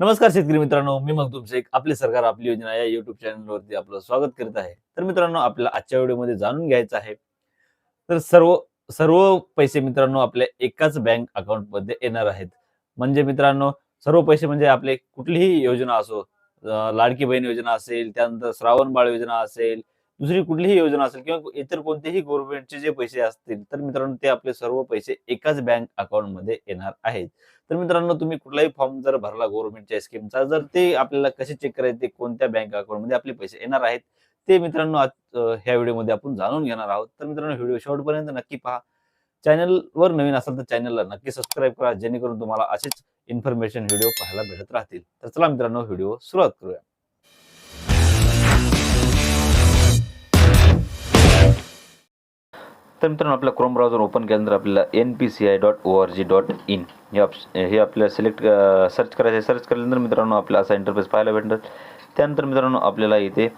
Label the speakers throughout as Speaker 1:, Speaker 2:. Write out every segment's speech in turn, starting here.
Speaker 1: नमस्कार शेतकरी मित्रांनो मी मग तुमचे एक आपले सरकार आपली योजना या युट्यूब चॅनलवरती आपलं स्वागत करीत आहे. तर मित्रांनो आपल्याला आजच्या व्हिडिओमध्ये जाणून घ्यायचं आहे. तर सर्व सर्व पैसे मित्रांनो आपल्या एकाच बँक अकाउंटमध्ये येणार आहेत. म्हणजे मित्रांनो सर्व पैसे म्हणजे आपले कुठलीही योजना असो लाडकी बहीण योजना असेल त्यानंतर श्रावण बाळ योजना असेल दुसरी कुठलीही योजना असेल किंवा इतर कोणतेही गव्हर्नमेंटचे जे पैसे असतील तर मित्रांनो ते आपले सर्व पैसे एकाच बँक अकाउंटमध्ये येणार आहेत. तर मित्रांनो तुम्ही कुठलाही फॉर्म जर भरला गव्हर्नमेंटच्या स्कीमचा जर ते आपल्याला कसे चेक करायचे कोणत्या बँक अकाउंटमध्ये आपले पैसे येणार आहेत ते मित्रांनो आज ह्या व्हिडिओमध्ये आपण जाणून घेणार आहोत. तर मित्रांनो व्हिडिओ शेवटपर्यंत नक्की पहा. चॅनलवर नवीन असाल तर चॅनलला नक्की सबस्क्राईब करा जेणेकरून तुम्हाला असेच इन्फॉर्मेशन व्हिडिओ पाहायला भेटत राहतील. तर चला मित्रांनो व्हिडिओ सुरुवात करूया. तर मित्रांनो आपल्या क्रोम ब्राउझर ओपन केल्यानंतर आपल्याला N P C I dot O R G dot in हे ऑप्श हे आपल्याला सिलेक्ट सर्च करायचं आहे. सर्च केल्यानंतर मित्रांनो आपला असा इंटरफेस पाहायला भेटणार. त्यानंतर मित्रांनो आपल्याला इथे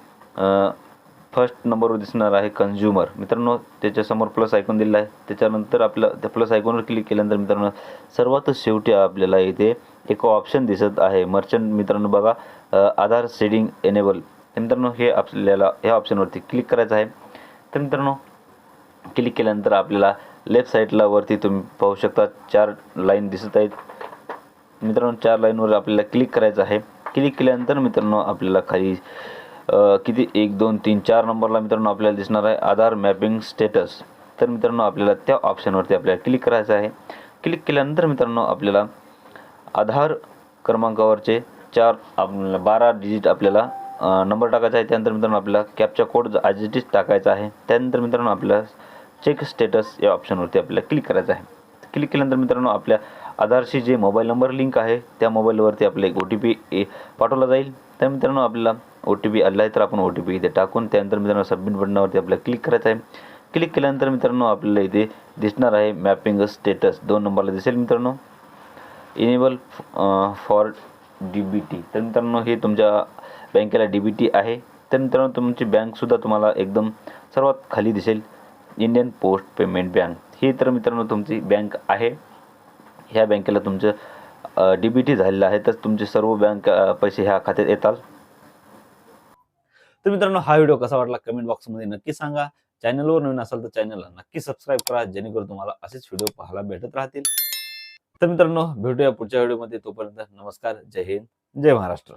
Speaker 1: फर्स्ट नंबरवर दिसणार आहे कन्झ्युमर मित्रांनो त्याच्यासमोर प्लस आयकॉन दिलेला आहे. त्याच्यानंतर आपलं त्या प्लस आयकॉनवर क्लिक केल्यानंतर मित्रांनो सर्वात शेवटी आपल्याला इथे एक ऑप्शन दिसत आहे. मर्चंट मित्रांनो बघा आधार सेडिंग एनेबल मित्रांनो हे आपल्याला ह्या ऑप्शनवरती क्लिक करायचं आहे. तर मित्रांनो क्लिक केल्यानंतर आपल्याला लेफ्ट साईडला वरती तुम्ही पाहू शकता चार लाईन दिसत आहेत. मित्रांनो चार लाईनवर आपल्याला क्लिक करायचं आहे. क्लिक केल्यानंतर मित्रांनो आपल्याला खाली किती? एक दोन तीन चार नंबरला मित्रांनो आपल्याला दिसणार आहे आधार मॅपिंग स्टेटस. तर मित्रांनो आपल्याला त्या ऑप्शनवरती आपल्याला क्लिक करायचं आहे. क्लिक केल्यानंतर मित्रांनो आपल्याला आधार क्रमांकावरचे चार आपल्याला बारा डिजिट आपल्याला नंबर टाकायचा आहे. त्यानंतर मित्रांनो आपल्याला captcha code as it is टाकायचा आहे. त्यानंतर मित्रांनो आपल्याला चेक स्टेटस या ऑप्शनवरती आपल्याला क्लिक करायचं आहे. क्लिक केल्यानंतर मित्रांनो आपल्या आधारशी जे मोबाईल नंबर लिंक आहे त्या मोबाईलवरती आपलं एक ओ टी पी पाठवला जाईल. त्या मित्रांनो आपल्याला ओ टी पी आला आहे तर आपण ओ टी पी इथे टाकून त्यानंतर मित्रांनो सबमिट बटनावरती आपल्याला क्लिक करायचं आहे. क्लिक केल्यानंतर मित्रांनो आपल्याला इथे दिसणार आहे मॅपिंग स्टेटस दोन नंबरला दिसेल मित्रांनो. Enable for D B T तर मित्रांनो हे तुमच्या बँकेला डी बी टी आहे. तर मित्रांनो तुमची बँकसुद्धा तुम्हाला एकदम सर्वात खाली दिसेल. इंडियन पोस्ट पेमेंट बँक ही तर मित्रांनो तुमची बँक आहे. ह्या बँकेला तुमचं डी बी टी झालेलं आहे. तर तुमचे सर्व बँक पैसे ह्या खात्यात येतात. तर मित्रांनो हा व्हिडिओ कसा वाटला कमेंट बॉक्समध्ये नक्की सांगा. चॅनलवर नवीन असाल तर चॅनलला नक्की सबस्क्राईब करा. जेणेकरून तुम्हाला असेच व्हिडिओ पाहायला भेटत राहतील. तर मित्रांनो भेटूया पुढच्या व्हिडिओमध्ये तोपर्यंत नमस्कार. जय हिंद. जय महाराष्ट्र.